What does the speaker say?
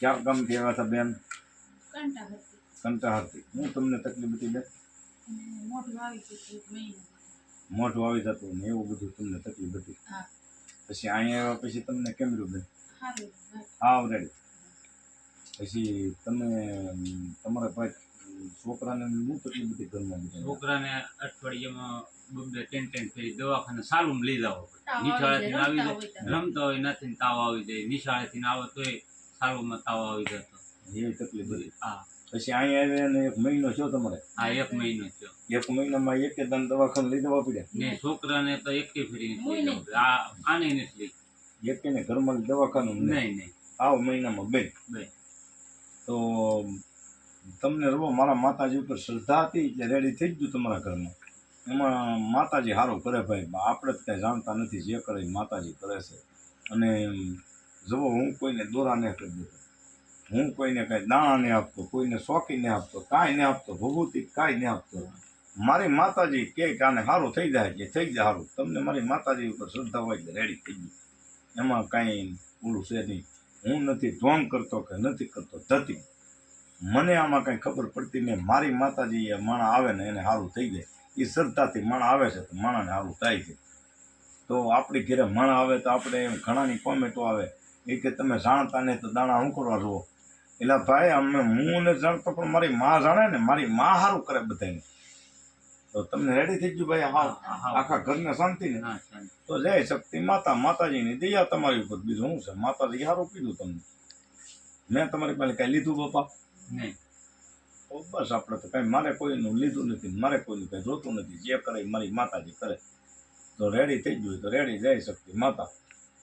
ક્યાં ગામથી કહેવા હતા બેન? કંટા હતી હું તમને તકલીફ હતી બેન? મોઢું આવી જતું ને એવું બધું તમને તકલીફ હતી? પછી અહીંયા આવ્યા પછી તમને કેમ રહ્યું બેન? હા. હા રેડી પછી તમે તમારા ભાઈ છોકરાને શું તકલીફ હતી ઘરમાં છોકરાને અઠવાડિયામાં બબે ટેન ટેન ફેરી દવાખાને સારું લઈ જાવ. નિશાળેથી જાય, આવી રમતા જાય. હોય રમતા હોય. નથી તાવ આવી જાય. નિશાળેથી આવે તોય સાલુમાં તાવ આવી જતો એવી તકલીફ હતી? હા. પછી અહીંયા આવીને એક મહિનો થયો તમારે? આ એક મહિનો થયો. એક મહિનામાં એક કે દાન દવાખાને લઈ દેવા પડ્યા? ને છોકરાને તો એક ફેરી. આ આને નથી લઈ એક કે ને ઘરમાં દવાખાનું નહીં નહીં. આવ મહિનામાં બે બે તો તમને રવો મારા માતાજી ઉપર શ્રદ્ધા હતી એટલે રેડી થઈ જ ગયું તમારા ઘરમાં? એમાં માતાજી સારું કરે ભાઈ. આપણે જ કાંઈ જાણતા નથી જે કરે માતાજી કરે છે. અને જુઓ હું કોઈને દોરા નહીં કરી દેતો હું કોઈને કાંઈ દાણાને આપતો, કોઈને શોખીને આપતો, કાંઈ નહીં આપતો, ભભૂતિ કાંઈ નહીં આપતો. મારી માતાજી કે આને સારું થઈ જાય કે થઈ જાય સારું તમને મારી માતાજી ઉપર શ્રદ્ધા હોય એટલે રેડી થઈ ગઈ. એમાં કાંઈ ઓલું છે નહીં. હું નથી ધ્વંગ કરતો કે નથી કરતો ધતી મને આમાં કાંઈ ખબર પડતી નહીં. મારી માતાજી એ માણા આવે ને એને સારું થઈ જાય. એ શ્રદ્ધાથી માણા આવે છે, તો માણાને સારું થાય છે. તો આપણી ઘરે માણા આવે તો આપણે એમ ઘણાની કોમેન્ટો આવે. એ કે તમે જાણતા નહીં તો દાણા હું કરવા જુઓ. એટલે ભાઈ અમે હું ને જાણતો પણ મારી માં જાણે ને મારી માં સારું કરે બધાને તો તમને રેડી થઈ ગયું ભાઈ હા. આખા ઘરને શાંતિ ને. તો જય શક્તિ માતા માતાજીની દયા તમારી ઉપર. બીજું શું છે? માતાજી સારું કીધું તમને. મેં તમારી પાસે કાંઈ લીધું બાપા? નહીં. તો બસ આપણે તો કાંઈ મારે કોઈનું લીધું નથી મારે કોઈનું કાંઈ જોતું નથી. જે કરે મારી માતાજી કરે. તો રેડી થઈ ગયું તો રેડી જય શક્તિ માતા.